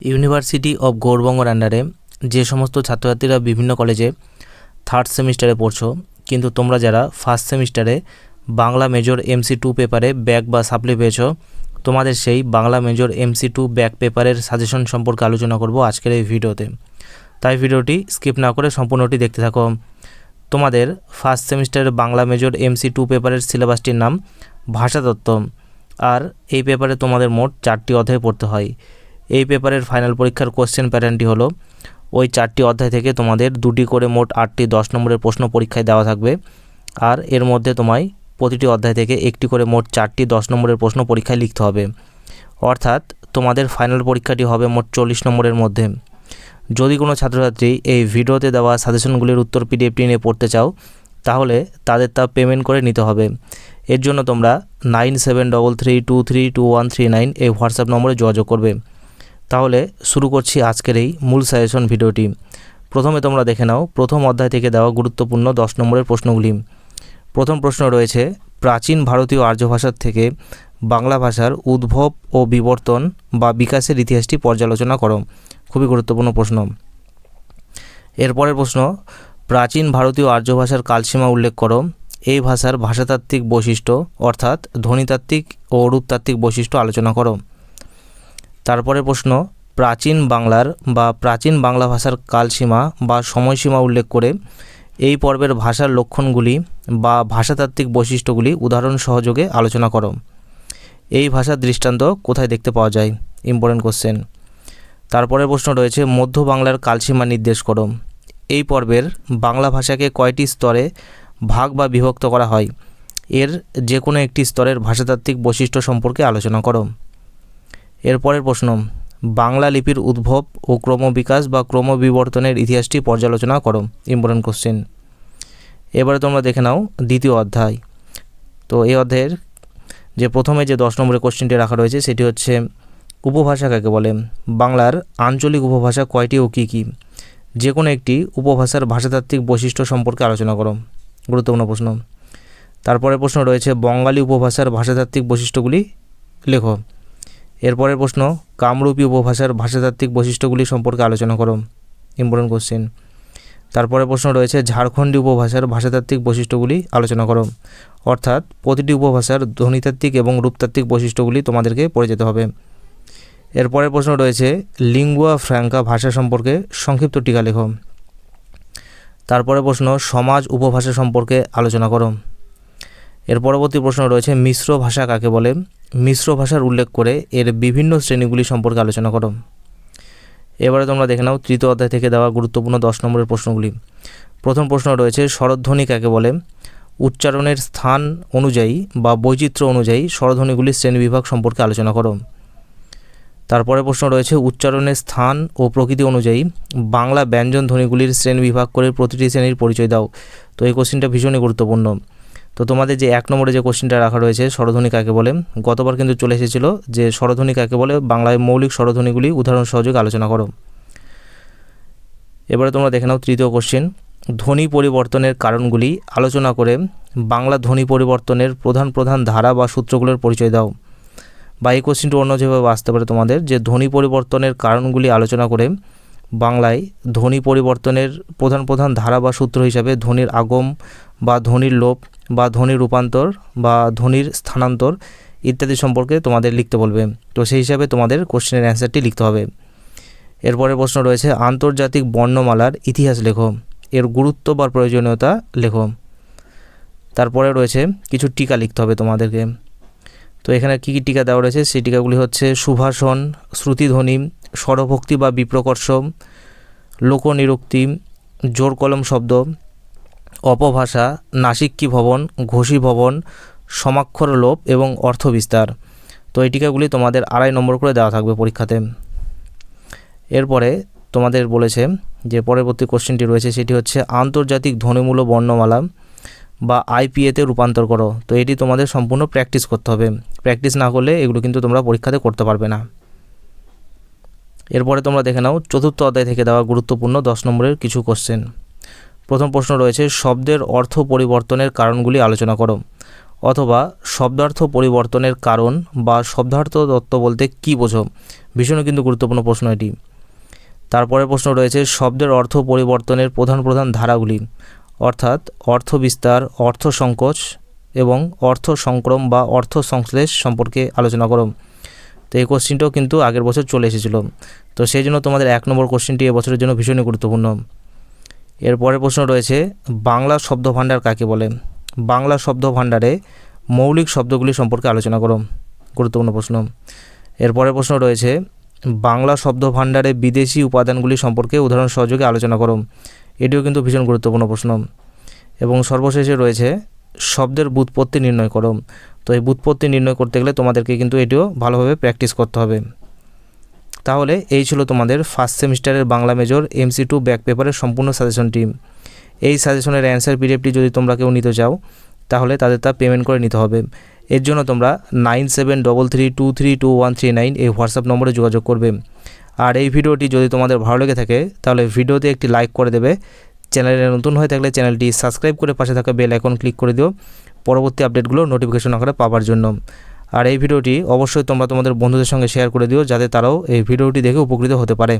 University of গৌরবঙ্গর আন্ডারে যে সমস্ত ছাত্রছাত্রীরা বিভিন্ন কলেজে থার্ড সেমিস্টারে পড়ছো, কিন্তু তোমরা যারা ফার্স্ট সেমিস্টারে বাংলা মেজর এমসি টু পেপারে ব্যাক বা সাপ্লি পেয়েছ, তোমাদের সেই Bangla major MC two back পেপারের সাজেশন সম্পর্কে আলোচনা করব আজকের এই ভিডিওতে। তাই ভিডিওটি স্কিপ না করে সম্পূর্ণটি দেখতে থাকো। তোমাদের ফার্স্ট সেমিস্টারের বাংলা মেজর এমসি টু পেপারের সিলেবাসটির নাম ভাষাতত্ত্ব, আর এই পেপারে তোমাদের মোট চারটি অধ্যায় পড়তে হয়। এই পেপারের ফাইনাল পরীক্ষার কোশ্চেন প্যাটার্নটি হলো, ওই চারটি অধ্যায় থেকে তোমাদের দুটি করে মোট আটটি দশ নম্বরের প্রশ্ন পরীক্ষায় দেওয়া থাকবে। আর এর মধ্যে তোমায় প্রতিটি অধ্যায় থেকে একটি করে মোট চারটি দশ নম্বরের প্রশ্ন পরীক্ষায় লিখতে হবে। অর্থাৎ তোমাদের ফাইনাল পরীক্ষাটি হবে মোট চল্লিশ নম্বরের মধ্যে। যদি কোনো ছাত্রছাত্রী এই ভিডিওতে দেওয়া সাজেশনগুলির উত্তর পিডিএফটি নিয়ে পড়তে চাও, তাহলে তাদের তা পেমেন্ট করে নিতে হবে। এর জন্য তোমরা nine seven double three two three two one three nine এই হোয়াটসঅ্যাপ নম্বরে যোগাযোগ করবে। তাহলে শুরু করছি আজকের এই মূল সাজেশন ভিডিওটি। প্রথমে তোমরা দেখে নাও, প্রথম অধ্যায় থেকে দেওয়া গুরুত্বপূর্ণ দশ নম্বরের প্রশ্নগুলি। প্রথম প্রশ্ন রয়েছে, প্রাচীন ভারতীয় আর্য ভাষার থেকে বাংলা ভাষার উদ্ভব ও বিবর্তন বা বিকাশের ইতিহাসটি পর্যালোচনা করো। খুবই গুরুত্বপূর্ণ প্রশ্ন। এরপরের প্রশ্ন, প্রাচীন ভারতীয় আর্য ভাষার কালসীমা উল্লেখ করো। এই ভাষার ভাষাতাত্ত্বিক বৈশিষ্ট্য, অর্থাৎ ধ্বনিতাত্ত্বিক ও রূপতাত্ত্বিক বৈশিষ্ট্য আলোচনা করো। তারপরে প্রশ্ন, প্রাচীন বাংলার বা প্রাচীন বাংলা ভাষার কালসীমা বা সময়সীমা উল্লেখ করে এই পর্বের ভাষার লক্ষণগুলি বা ভাষাতাত্ত্বিক বৈশিষ্ট্যগুলি উদাহরণ সহযোগে আলোচনা করো। এই ভাষার দৃষ্টান্ত কোথায় দেখতে পাওয়া যায়? ইম্পর্টেন্ট কোশ্চেন তারপরের প্রশ্ন রয়েছে, মধ্য বাংলার কালসীমা নির্দেশ করো। এই পর্বের বাংলা ভাষাকে কয়টি স্তরে ভাগ বা বিভক্ত করা হয়? এর যে কোনো একটি স্তরের ভাষাতাত্ত্বিক বৈশিষ্ট্য সম্পর্কে আলোচনা করো। এরপরের প্রশ্ন, বাংলা লিপির উদ্ভব ও ক্রমবিকাশ বা ক্রমবিবর্তনের ইতিহাসটি পর্যালোচনা করো ইম্পর্টেন্ট কোশ্চেন এবারে তোমরা দেখে নাও দ্বিতীয় অধ্যায়। তো এই অধ্যায়ের যে প্রথমে যে দশ নম্বরের কোশ্চেনটি রাখা রয়েছে, সেটি হচ্ছে, উপভাষা কাকে বলে? বাংলার আঞ্চলিক উপভাষা কয়টি ও কী কী? যে কোনো একটি উপভাষার ভাষাতাত্ত্বিক বৈশিষ্ট্য সম্পর্কে আলোচনা করো। গুরুত্বপূর্ণ প্রশ্ন। তারপরে প্রশ্ন রয়েছে, বঙ্গালী উপভাষার ভাষাতাত্ত্বিক বৈশিষ্ট্যগুলি লেখো। এরপরের প্রশ্ন, কামরূপী উপভাষার ভাষাতাত্ত্বিক বৈশিষ্ট্যগুলি সম্পর্কে আলোচনা করো। ইম্পর্টেন্ট কোশ্চেন তারপরে প্রশ্ন রয়েছে, ঝাড়খণ্ডী উপভাষার ভাষাতাত্ত্বিক বৈশিষ্ট্যগুলি আলোচনা করো। অর্থাৎ, প্রতিটি উপভাষার ধ্বনিতাত্ত্বিক এবং রূপতাত্ত্বিক বৈশিষ্ট্যগুলি তোমাদেরকে পড়ে যেতে হবে। এরপরের প্রশ্ন রয়েছে, লিঙ্গুয়া ফ্র্যাঙ্কা ভাষা সম্পর্কে সংক্ষিপ্ত টিকা লেখো। তারপরে প্রশ্ন, সমাজ উপভাষা সম্পর্কে আলোচনা করো। এর পরবর্তী প্রশ্ন রয়েছে, মিশ্র ভাষা কাকে বলে? মিশ্র ভাষার উল্লেখ করে এর বিভিন্ন শ্রেণীগুলি সম্পর্কে আলোচনা করো। এবারে তোমরা দেখে নাও, তৃতীয় অধ্যায় থেকে দেওয়া গুরুত্বপূর্ণ দশ নম্বরের প্রশ্নগুলি। প্রথম প্রশ্ন রয়েছে, স্বরধ্বনি কাকে বলে? উচ্চারণের স্থান অনুযায়ী বা বৈচিত্র্য অনুযায়ী স্বরধ্বনিগুলির শ্রেণীবিভাগ সম্পর্কে আলোচনা করো। তারপরে প্রশ্ন রয়েছে, উচ্চারণের স্থান ও প্রকৃতি অনুযায়ী বাংলা ব্যঞ্জন ধ্বনিগুলির শ্রেণি বিভাগ করে প্রতিটি শ্রেণির পরিচয় দাও। তো এই কোশ্চেনটা ভীষণই গুরুত্বপূর্ণ। তো তোমাদের যে এক নম্বরে যে কোশ্চেনটা রাখা রয়েছে, স্বরধ্বনি কাকে বলে? গতবার কিন্তু চলে এসেছিল যে স্বরধ্বনি কাকে বলে? বাংলায় মৌলিক স্বরধ্বনিগুলি উদাহরণ সহযোগে আলোচনা করো। এবারে তোমরা দেখে নাও তৃতীয় কোশ্চেন ধ্বনি পরিবর্তনের কারণগুলি আলোচনা করে বাংলা ধ্বনি পরিবর্তনের প্রধান প্রধান ধারা বা সূত্রগুলোর পরিচয় দাও। বা এই কোশ্চেনটি অন্য যেভাবে আসতে পারে তোমাদের, যে ধ্বনি পরিবর্তনের কারণগুলি আলোচনা করে বাংলায় ধ্বনি পরিবর্তনের প্রধান প্রধান ধারা বা সূত্র হিসাবে ধ্বনির আগম বা ধ্বনির লোপ বা ধ্বনির রূপান্তর বা ধ্বনির স্থানান্তর ইত্যাদি সম্পর্কে তোমাদের লিখতে বলবে। তো সেই হিসাবে তোমাদের কোশ্চেনের অ্যান্সারটি লিখতে হবে। এরপরে প্রশ্ন রয়েছে, আন্তর্জাতিক বর্ণমালার ইতিহাস লেখো। এর গুরুত্ব বা প্রয়োজনীয়তা লেখো। তারপরে রয়েছে, কিছু টিকা লিখতে হবে তোমাদেরকে। তো এখানে কী কী টিকা দেওয়া রয়েছে? সেই টিকাগুলি হচ্ছে, সুভাষণ, শ্রুতিধ্বনি, স্বরভক্তি বা বিপ্রকর্ষ, লোকনিরুক্তি জোর কলম শব্দ অপভাষা, নাসিক্কি ভবন, ঘোষী ভবন, সমাক্ষর লোপ এবং অর্থ বিস্তার। তো এই টিকাগুলি তোমাদের আড়াই নম্বর করে দেওয়া থাকবে পরীক্ষাতে। এরপরে তোমাদের বলেছে যে পরবর্তী কোশ্চেনটি রয়েছে, সেটি হচ্ছে আন্তর্জাতিক ধ্বনিমূল্য বর্ণমালা বা আইপিএতে রূপান্তর করো। তো এটি তোমাদের সম্পূর্ণ প্র্যাকটিস করতে হবে। প্র্যাকটিস না করলে এগুলো কিন্তু তোমরা পরীক্ষাতে করতে পারবে না। এরপরে তোমরা দেখে নাও, চতুর্থ অধ্যায় থেকে দেওয়া গুরুত্বপূর্ণ দশ নম্বরের কিছু কোশ্চেন প্রথম প্রশ্ন রয়েছে, শব্দের অর্থ পরিবর্তনের কারণগুলি আলোচনা করো। অথবা, শব্দার্থ পরিবর্তনের কারণ বা শব্দার্থ তত্ত্ব বলতে কী বোঝো? ভীষণ কিন্তু গুরুত্বপূর্ণ প্রশ্ন এটি। তারপরে প্রশ্ন রয়েছে, শব্দের অর্থ পরিবর্তনের প্রধান প্রধান ধারাগুলি, অর্থাৎ অর্থ বিস্তার, অর্থ সংকোচ এবং অর্থ সংক্রম বা অর্থ সংশ্লেষ সম্পর্কে আলোচনা করো। তো এই কোশ্চিনটাও কিন্তু আগের বছর চলে এসেছিল। তো সেই জন্য তোমাদের এক নম্বর কোশ্চিনটি এবছরের জন্য ভীষণই গুরুত্বপূর্ণ। এরপরের প্রশ্ন রয়েছে, বাংলা শব্দ ভাণ্ডার কাকে বলে? বাংলা শব্দ ভাণ্ডারে মৌলিক শব্দগুলি সম্পর্কে আলোচনা করো। গুরুত্বপূর্ণ প্রশ্ন। এরপরের প্রশ্ন রয়েছে, বাংলা শব্দ ভাণ্ডারে বিদেশি উপাদানগুলি সম্পর্কে উদাহরণ সহযোগে আলোচনা করো। এটিও কিন্তু ভীষণ গুরুত্বপূর্ণ প্রশ্ন। এবং সর্বশেষে রয়েছে, শব্দের বুৎপত্তি নির্ণয় করো। তো এই বুৎপত্তি নির্ণয় করতে গেলে তোমাদেরকে কিন্তু এটিও ভালোভাবে প্র্যাকটিস করতে হবে। তাহলে এই ছিল তোমাদের ফার্স্ট সেমিস্টারের Bangla major MC two back পেপারের সম্পূর্ণ সাজেশন টিম এই সাজেশনের অ্যান্সার পিডিএফটি যদি তোমরা কেউ নিতে চাও, তাহলে তাদের তা পেমেন্ট করে নিতে হবে। এর জন্য তোমরা nine seven double three two three two one three nine এই হোয়াটসঅ্যাপ নম্বরে যোগাযোগ করবে। আর এই ভিডিওটি যদি তোমাদের ভালো লেগে থাকে, তাহলে ভিডিওতে একটি লাইক করে দেবে। চ্যানেলে নতুন হয়ে থাকলে চ্যানেলটি সাবস্ক্রাইব করে পাশে থাকা বেল আইকন ক্লিক করে দিও। পরবর্তী আপডেটগুলো নোটিফিকেশন আকারে পাওয়ার জন্য। আর এই ভিডিওটি অবশ্যই তোমরা তোমাদের বন্ধুদের সঙ্গে শেয়ার করে দিও যাতে তারাও এই ভিডিওটি দেখে উপকৃত হতে পারে।